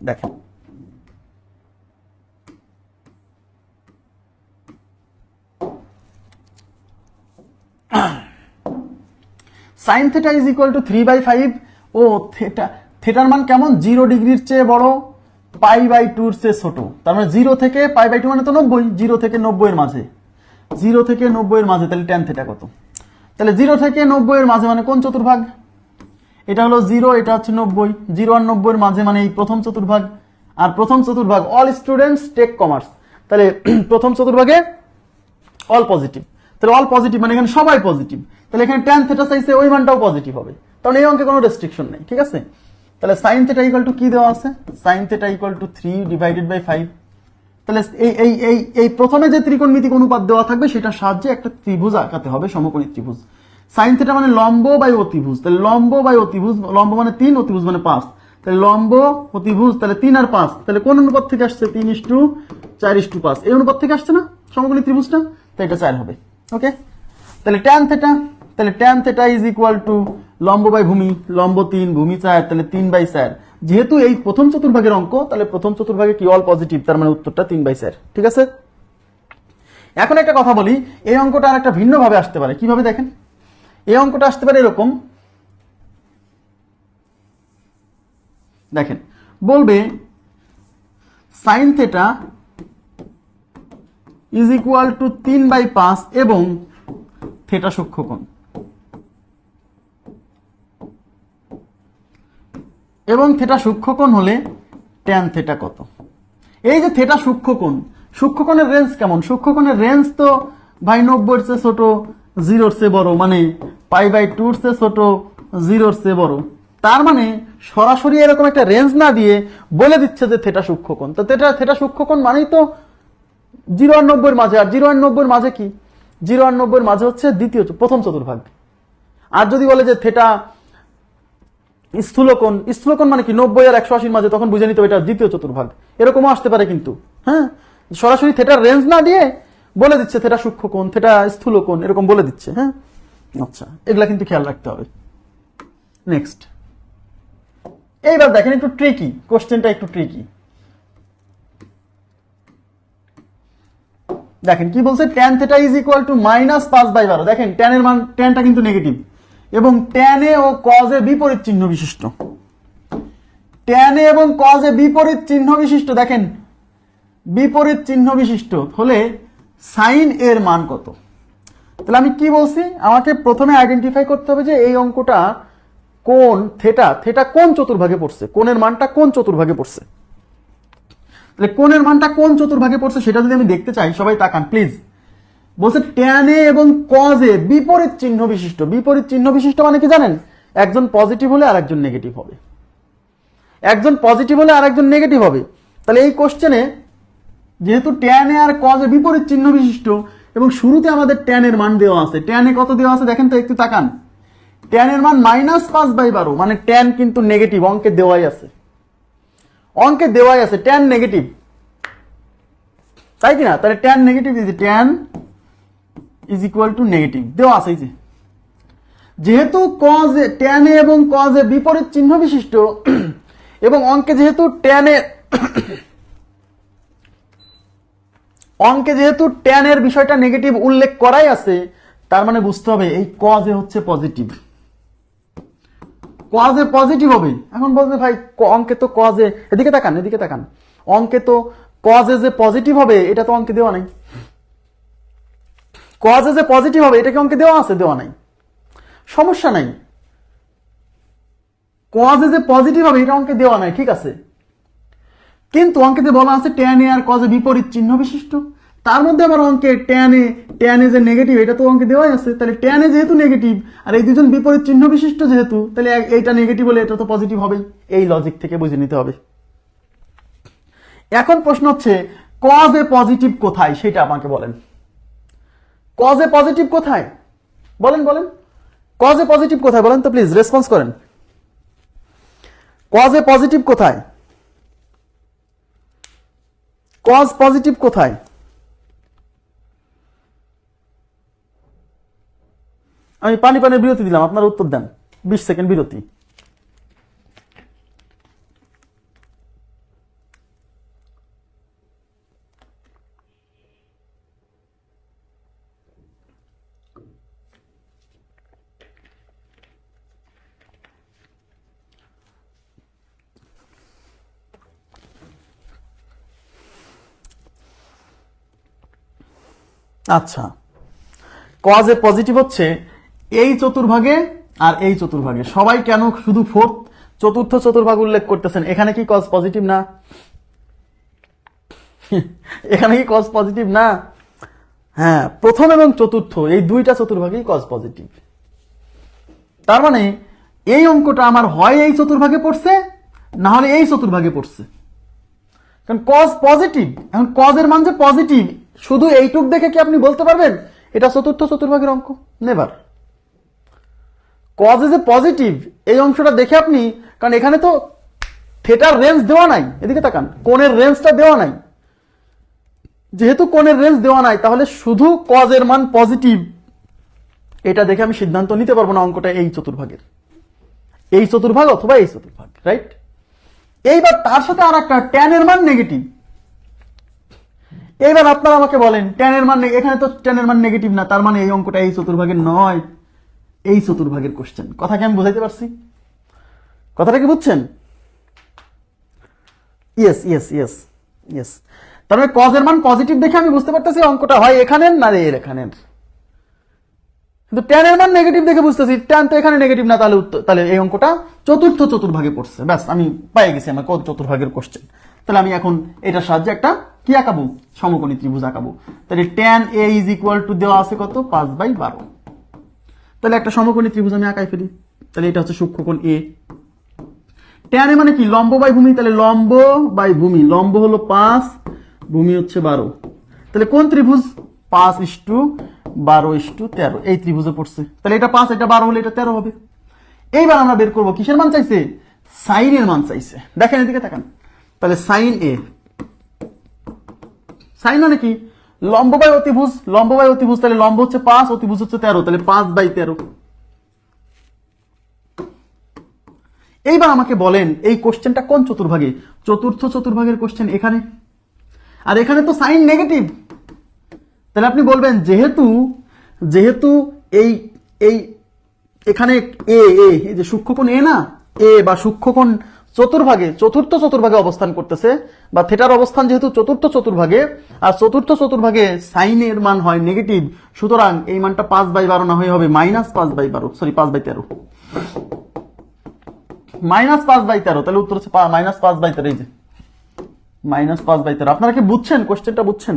দেখেন। Sine theta is equal to three by five O theta থেটার মান কেমন? জিরো ডিগ্রির চেয়ে বড় পাই বাই টুর চেয়ে ছোট। তার মানে জিরো থেকে পাই বাই টু মানে তো নব্বই জিরো থেকে নব্বই এর মাঝে। জিরো থেকে নব্বই এর মাঝে, তাহলে টেন থেটা কত? তাহলে জিরো থেকে নব্বইয়ের মাঝে মানে কোন চতুর্ভাগ? এটা হলো জিরো এটা হচ্ছে নব্বই। জিরো আর নব্বইয়ের মাঝে মানে এই প্রথম চতুর্ভাগ। আর প্রথম চতুর্ভাগ অল স্টুডেন্টস টেক কমার্স তাহলে প্রথম চতুর্ভাগে অল পজিটিভ তাহলে অল পজিটিভ মানে এখানে সবাই পজিটিভ তাহলে এখানে ট্যান থেটা সাইজে ওই মানটাও পজিটিভ হবে। কারণ এই অঙ্কে কোনো রেস্ট্রিকশন নেই, ঠিক আছে? তাহলে সাইন থেটা ইকুয়াল টু কি দেওয়া আছে? Sine theta equal to three divided by five তাহলে এই এই এই এই প্রথমে যে ত্রিকোণমিতিক অনুপাত দেওয়া থাকবে, সেটার সাহায্যে একটা ত্রিভুজ আঁকাতে হবে, সমকোণী ত্রিভুজ। সাইন থেটা মানে লম্ব বাই অতিভুজ। তাহলে লম্ব বাই অতিভুজ, লম্ব মানে তিন, অতিভুজ মানে পাঁচ। তাহলে লম্ব, অতিভুজ, তাহলে তিন আর পাঁচ। তাহলে কোন অনুপাত থেকে আসছে? তিন ইস টু, চার ইস টু পাঁচ। এই অনুপাত থেকে আসছে না? সমকোণী ত্রিভুজটা? তাই এটা চার হবে। ওকে তাহলে ট্যান থেটা তাহলে tan theta is equal to লম্ব বাই ভূমি, লম্ব তিন, ভূমি চার, তাহলে তিন বাই চার। যেহেতু এই প্রথম চতুর্ভাগের অঙ্ক, তাহলে প্রথম চতুর্ভাগে কি অল পজিটিভ তার মানে উত্তরটা তিন বাই চার। ঠিক আছে? এখন একটা কথা বলি, এই অঙ্কটা আর একটা ভিন্নভাবে আসতে পারে। কীভাবে দেখেন? এই অঙ্কটা আসতে পারে এরকম। দেখেন, বলবে sine theta is equal to তিন বাই পাঁচ এবং থেটা সূক্ষ্মকোণ। এবং থেটা সূক্ষ্মকোণ হলে ট্যান থেটা কত? এই যে থেটা সূক্ষ্মকোণ, সূক্ষ্মকোণের রেঞ্জ কেমন? সূক্ষ্মকোণের রেঞ্জ তো ভাই নব্বইয়ের চেয়ে ছোট জিরোর চেয়ে বড় মানে পাই বাই টুর চেয়ে ছোট, জিরোর চেয়ে বড়। তার মানে সরাসরি এরকম একটা রেঞ্জ না দিয়ে বলে দিচ্ছে যে থেটা সূক্ষ্মকোণ। তো থেটা থেটা সূক্ষ্মকোণ মানেই তো জিরো আর মাঝে, আর জিরো আর মাঝে কি? জিরো আর মাঝে হচ্ছে দ্বিতীয়, প্রথম চতুর্ভাগ। আর যদি বলে যে থেটা স্থূলকোণ স্থূলকোণ মানে কি? নব্বই আর একশো আশির মাঝে, তখন বুঝে নিতে এটা দ্বিতীয় চতুর্ভাগ। এরকমও আসতে পারে কিন্তু হ্যাঁ? সরাসরি থেটার রেঞ্জ না দিয়ে বলে দিচ্ছে, থেটা সূক্ষ্মকোণ থেটা স্থূলকোণ এরকম বলে দিচ্ছে হ্যাঁ? আচ্ছা এগুলা কিন্তু খেয়াল রাখতে হবে। নেক্সট এইবার দেখেন একটু ট্রিকি কোশ্চেনটা একটু ট্রিকি দেখেন, কি বলছে? Tan theta is equal to minus পাঁচ বাই বারো। দেখেন ট্যানের মান ট্যানটা কিন্তু নেগেটিভ এবং ট্যানে ও কজে বিপরীত চিহ্ন বিশিষ্ট। ট্যানে এবং কজে বিপরীত চিহ্ন বিশিষ্ট, দেখেন, বিপরীত চিহ্ন বিশিষ্ট হলে সাইন এর মান কত? তাহলে আমি কি বলছি? আমাকে প্রথমে আইডেন্টিফাই করতে হবে যে এই অঙ্কটা কোন থেটা থেটা কোন চতুর্ভাগে পড়ছে? কোণের মানটা কোন চতুর্ভাগে পড়ছে? তাহলে কোণের মানটা কোন চতুর্ভাগে পড়ছে সেটা যদি আমি দেখতে চাই, সবাই তাকান প্লিজ বলছে ট্যানে এবং কজে বিপরীত চিহ্ন বিশিষ্ট। বিপরীত চিহ্ন বিশিষ্ট মানে কি জানেন? একজন পজিটিভ হলে আর একজন নেগেটিভ হবে। একজন পজিটিভ হলে আর একজন নেগেটিভ হবে। তাহলে এই কোশ্চেনে যেহেতু ট্যানে আর কজে বিপরীত চিহ্ন বিশিষ্ট, এবং শুরুতে আমাদের ট্যানের মান দেওয়া আছে। ট্যানে কত দেওয়া আছে দেখেন তো, একটু তাকান। ট্যানের মান মাইনাস পাঁচ বাই বারো মানে ট্যান কিন্তু নেগেটিভ অঙ্কে দেওয়াই আছে। অঙ্কে দেওয়াই আছে ট্যান নেগেটিভ তাই কি না তাহলে tan negative is tan is equal to negative দেওয়া আছে যে। যেহেতু কজে ট্যানে এবং কজে বিপরীত চিহ্ন বিশিষ্ট, এবং অঙ্কে যেহেতু ট্যানে অঙ্কে যেহেতু ট্যানের বিষয়টা নেগেটিভ উল্লেখ করাই আছে, তার মানে বুঝতে হবে এই কজে হচ্ছে পজিটিভ কজে পজিটিভ হবে। এখন বলছে ভাই অঙ্কে তো কজে এদিকে তাকান এদিকে তাকান। অঙ্কে তো কজে যে পজিটিভ হবে, এটা তো অঙ্কে দেওয়া নাই। কজে যে পজিটিভ হবে, এটা কি অঙ্কে দেওয়া আছে? দেওয়া নাই। সমস্যা নাই। কজে যে পজিটিভ হবে, এটা অঙ্কে দেওয়া নাই, ঠিক আছে? কিন্তু অঙ্কেতে বলা আছে ট্যানে আর কজে বিপরীত চিহ্ন বিশিষ্ট। তার মধ্যে আবার অঙ্কে ট্যানে ট্যানে যে নেগেটিভ এটা তো অঙ্কে দেওয়াই আছে। তাহলে ট্যানে যেহেতু নেগেটিভ আর এই দুজন বিপরীত চিহ্ন বিশিষ্ট যেহেতু, তাহলে এইটা নেগেটিভ হলে এটা তো পজিটিভ হবেই। এই লজিক থেকে বুঝে নিতে হবে। এখন প্রশ্ন হচ্ছে কজ এ পজিটিভ কোথায়? সেটা আমাকে বলেন। কজ এ পজিটিভ কোথায়? বলেন বলেন। কজ এ পজিটিভ কোথায়? বলেন তো প্লিজ রেসপন্স করেন। কজ এ পজিটিভ কোথায়? কজ পজিটিভ কোথায়? আমি পানি পানির বিরতি দিলাম আপনার উত্তর দেন। বিশ সেকেন্ড বিরতি। আচ্ছা। কজ এ পজিটিভ হচ্ছে এই চতুর্ভাগে আর এই চতুর্ভাগে। সবাই কেন শুধু ফোর্থ চতুর্থ চতুর্ভাগ উল্লেখ করতেছেন। এখানে কি কজ পজিটিভ না? এখানে কি কজ পজিটিভ না? হ্যাঁ প্রথম এবং চতুর্থ, এই দুইটা চতুর্ভাগেই কজ পজিটিভ তার মানে এই অঙ্কটা আমার হয় এই চতুর্ভাগে পড়ছে, না হলে এই চতুর্ভাগে পড়ছে। কারণ কজ পজিটিভ এখন কজের মান যে পজিটিভ শুধু এইটুক দেখে কি আপনি বলতে পারবেন? এটা চতুর্থ চতুর্ভাগের অঙ্ক। নেভার কজে এ পজিটিভ এই অংশটা দেখে আপনি, কারণ এখানে তো থেটার রেঞ্জ দেওয়া নাই। এদিকে তাকান, কোণের রেঞ্জটা দেওয়া নাই। যেহেতু কোণের রেঞ্জ দেওয়া নাই, তাহলে শুধু কজের মান পজিটিভ এটা দেখে আমি সিদ্ধান্ত নিতে পারব না অঙ্কটা এই চতুর্ভাগের। এই চতুর্ভাগ অথবা এই চতুর্ভাগ রাইট এইবার তার সাথে আর একটা ট্যানের মান নেগেটিভ এইবার আপনারা আমাকে বলেন, ট্যানের মান এখানে তো ট্যানের মান নেগেটিভ না, তার মানে এই অঙ্কটা এই চতুর্ভাগের নয়। এই চতুর্ভাগের কোশ্চেন কথা কি আমি বুঝাইতে পারছি? কথাটা কি বুঝছেন? ইয়েস ইয়েস ইয়েস ইয়েস তার মানে কজের মান পজিটিভ দেখে আমি বুঝতে পারতেছি অঙ্কটা হয় এখানের না এর এখানের। কিন্তু ট্যানের মান নেগেটিভ দেখে বুঝতেছি, ট্যান তো এখানে নেগেটিভ না, তাহলে উত্তর তাহলে এই অঙ্কটা চতুর্থ চতুর্ভাগে পড়ছে। ব্যাস, আমি পাই গেছি আমার কত চতুর্ভাগের কোশ্চেন তাহলে আমি এখন এটার সাহায্যে একটা কি আঁকাবো? সমকোণী ত্রিভুজ আঁকাবো। তাহলে tan A is equal to দেওয়া আছে কত? পাঁচ বাই বারো। তাহলে একটা সমকোণী ত্রিভুজ আমি আঁকাই ফেলি। তাহলে এটা হচ্ছে সূক্ষ্মকোণ এ ট্যান এ মানে কি? লম্ব বাই ভূমি। তাহলে লম্ব বাই ভূমি। লম্ব হলো পাঁচ, ভূমি হচ্ছে বারো। তাহলে কোন ত্রিভুজ? পাঁচ ইস্টু বারো ইস্টু তেরো। এই ত্রিভুজে পড়ছে। তাহলে এটা পাঁচ, এটা বারো হলে এটা তেরো হবে। এইবার আমরা বের করব। কিসের মান চাইছে? সাইনের মান চাইছে। দেখেন এদিকে তাকান। তাহলে সাইন এ সাইন মানে কি? লম্ব বাই অতিভুজ, লম্ব বাই অতিভুজ, তাহলে লম্ব হচ্ছে পাঁচ, অতিভুজ হচ্ছে তেরো, তাহলে পাঁচ বাই তেরো। এইবার আমাকে বলেন এই কোশ্চেনটা কোন চতুর্ভাগে? চতুর্থ চতুর্ভাগের কোশ্চেন এখানে। আর এখানে তো সাইন নেগেটিভ। তাহলে আপনি বলবেন, যেহেতু যেহেতু এই এই, এখানে এ এ যে সূক্ষ্মকোণ এ না, এ বা সূক্ষ্মকোণ চতুর্ভাগে, চতুর্থ চতুর্ভাগে অবস্থান করতেছে, বা থেটার অবস্থান যেহেতু চতুর্থ চতুর্ভাগে, আর চতুর্থ চতুর্ভাগে সাইনের মান হয় নেগেটিভ, সুতরাং এই মানটা পাঁচ বাই বারো না হয়ে হবে মাইনাস পাঁচ বাই বারো, সরি, পাঁচ বাই তেরো। মাইনাস পাঁচ বাই তেরো, তাহলে উত্তর হচ্ছে মাইনাস পাঁচ বাই তেরো, এই যে। মাইনাস পাঁচ বাই তেরো। আপনারা কি বুঝছেন? কোশ্চেনটা বুঝছেন?